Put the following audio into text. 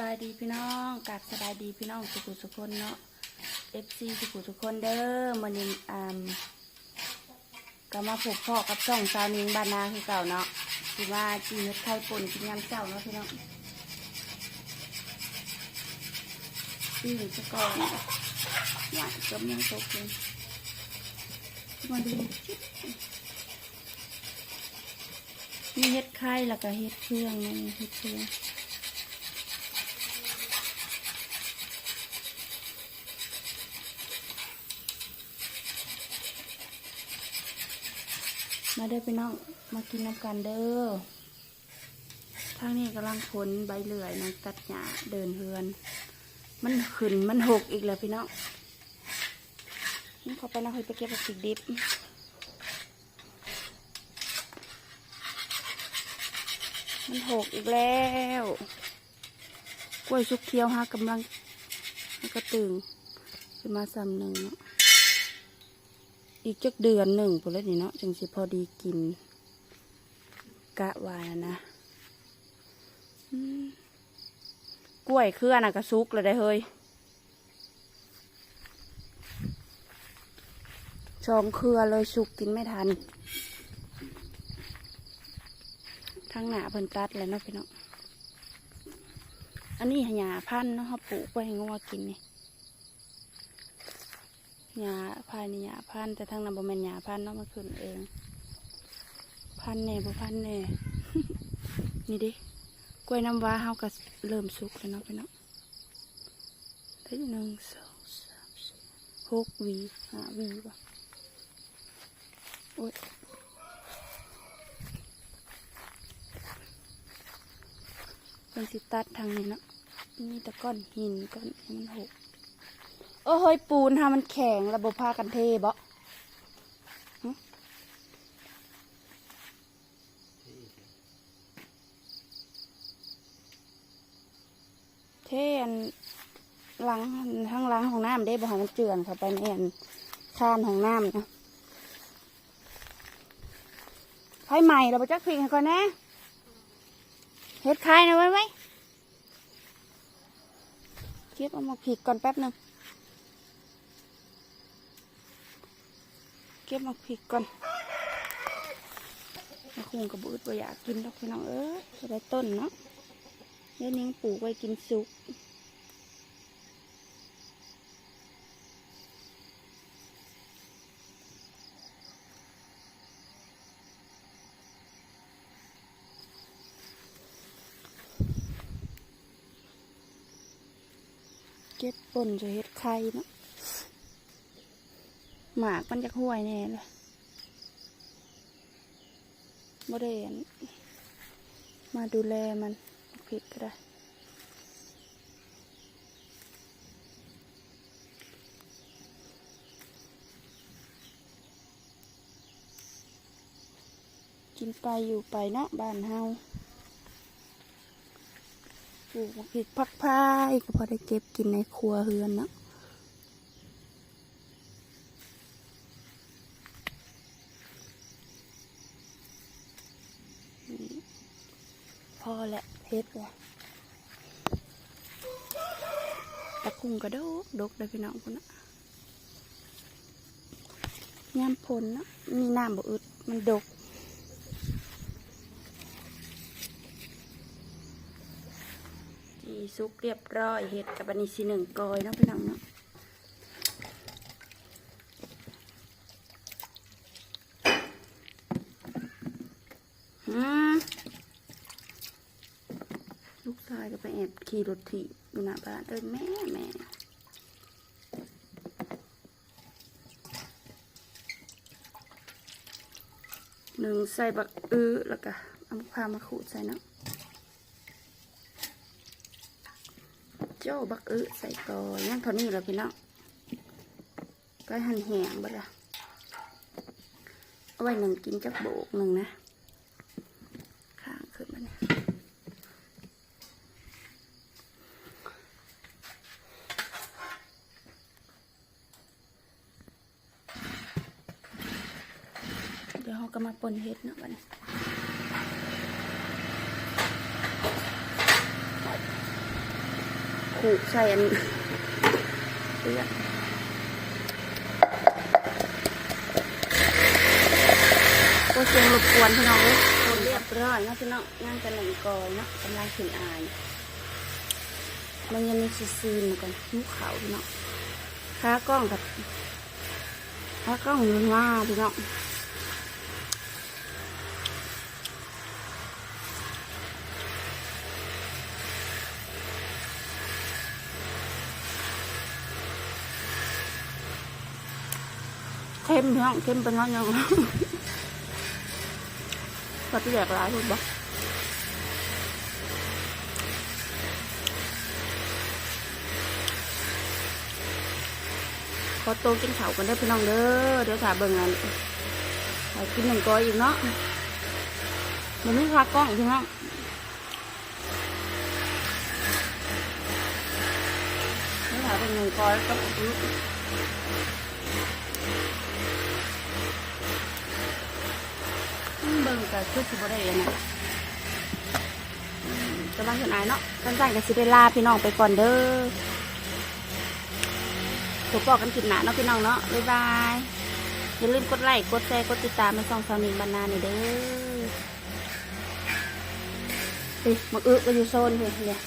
บายดีพี่น้องกราบสบายดีพี่น้องสุขุสุคนเนาะ FC สุขุสุคนเด้อมันนี้อ่าก็มาผูกพ่อกับช่องสาวนิงบานาคือเก่าเนาะคือว่าจีเฮ็ดไข่ป่นกินยำเจ้าเนาะพี่น้องปีนซะก่อนหวานกำลังตกเลยมาดูจิ๊บมีเฮ็ดไข่แล้วก็เฮ็ดเครื่องนี่เฮ็ดเครื่อง มาเด้อพี่น้อง มากินน้ำกันเด้อทางนี้กำลังผลใบเลื่อยนะตัดหญ้าเดินเฮือน มันขึ้นมันหกอีกแล้วพี่น้องนี่ขาไปนะเฮ้ยไปเก็บผักดิบมันหกอีกแล้ว กล้วยชุกเคี้ยวฮะกำลังมันก็ตึงขึ้นมาซ้ำหนึ่งเนาะ อีกจักเดือนหนึ่งพอแล้วนี่เนาะจึงสิพอดีกิน กะวานะนะกล้วยเครือน่ะกระซุกเลยได้เฮ้ยสองเครือเลยสุกกินไม่ทัน ทั้งหนาเพิ่นตัดแล้วเนาะพี่น้องอันนี้หยาพันเนาะเขาปลูกไว้ให้งัวกินนี่ หญ้าภายนหญ้าพันธ์แต่ทางนั้นบ่แม่นหญ้าพันธุ์เนาะมันขึ้นเอง พันธุ์แน่บ่พันธุ์แน่นี่ดิกล้วยน้ำว้าเฮาก็เริ่มสุกแล้วเนาะพี่น้องได้หนึ่งสองสามสี่หกวีห้าวีบ่โอ้ยเป็นสิตัดทางนี้เนาะมีแต่ก้อนหินก้อนมันหก เออเฮ้ยปูนฮะมันแข็งระบบพากันเทบ่เทอันหลังทั้งหลังของน้ำได้บ่ให้มันเจือนเข้าไปในอันคานของน้ำนะไฟใหม่เราไปจักพิงก่อนนะเฮ็ดคายนะไว้ไว้เก็บเอามาผิดก่อนแป๊บหนึ่ง เก็บมาพริกก่อนมาคุงกับบืดบ่อยากกินดอกพี่น้องเอ้ยจะได้ต้นเนาะเดี๋ยวนี้ปลูกไว้กินสุกเก็บป่นจะเฮ็ดไข่เนาะ หมากมันจะห่วยแน่เลยโมเดนมาดูแลมันผิดก็ได้กินไปอยู่ไปเนาะบ้านเฮาปลูกมะพริกพักพายก็พอได้เก็บกินในครัวเฮือนเนาะ พอแหละเพชรว่ะตะคุงกระดกดกเลยพี่น้องคุณนะยามพลเนาะมีน้ำบ่อึดมันดกจีซุกเรียบร้อยเห็ดกับอันนี้สีหนึ่งกอยนะพี่น้องเนาะอืม ลูกชายก็ไปแอบขี่รถถีบอยู่หน้าบ้านเอ้ยแม่แม่หนึ่งใส่บักอื้อแล้วก็เอามะพามาขูดใส่นะโจ้บักอื้อใส่ก่อนยังเท่านี้แล้วพี่น้องก็หั่นแหงบ่ละเอาไว้หนึ่งกินจักโบกหนึ่งนะ ข้างขึ้นมาเนี่ย เดี๋ยวเราก็มาปนเห็ดเนาะบันี้ขู่ใส่อันเปื้อนก็เสียงรบกวนพี่น้องคนเรียบร้อยนะพี่น้องงานกันหนึ่งกอยเนาะกำลังขึ้นอายมันยังมีซีซีนก่อนหิ้วเขาพี่น้องขากล้องกับขากล้องมันว่าพี่น้อง เข้มพี่น้องเข้มเป็นน้อยยังก็จะแยกร้ายพูดบ่ขอโตกินข้าวกันเด้พี่น้องเด้อเดี๋ยวถ่าเบิ่งงานกินหนึ่งก้อยอีกเนาะมันไม่คากล้องพี่น้องนี่ถ่าเป็นหนึ่งก้อยก็อื้ออืม เบิ่งก็คือสิบ่ได้นะมกำลังเห็นอายเนาะสั้นๆก็สิได้ลาพี่น้องไปก่อนเด้อถูกบอกกันกินหนาเนาะพี่น้องเนาะบ๊ายบายอย่าลืมกดไลค์กดแชร์กดติดตามในช่องสาวนิงบรรณาหน่อยเด้อเฮ้ยมาอึก็อยู่โซนเลยเนี่ย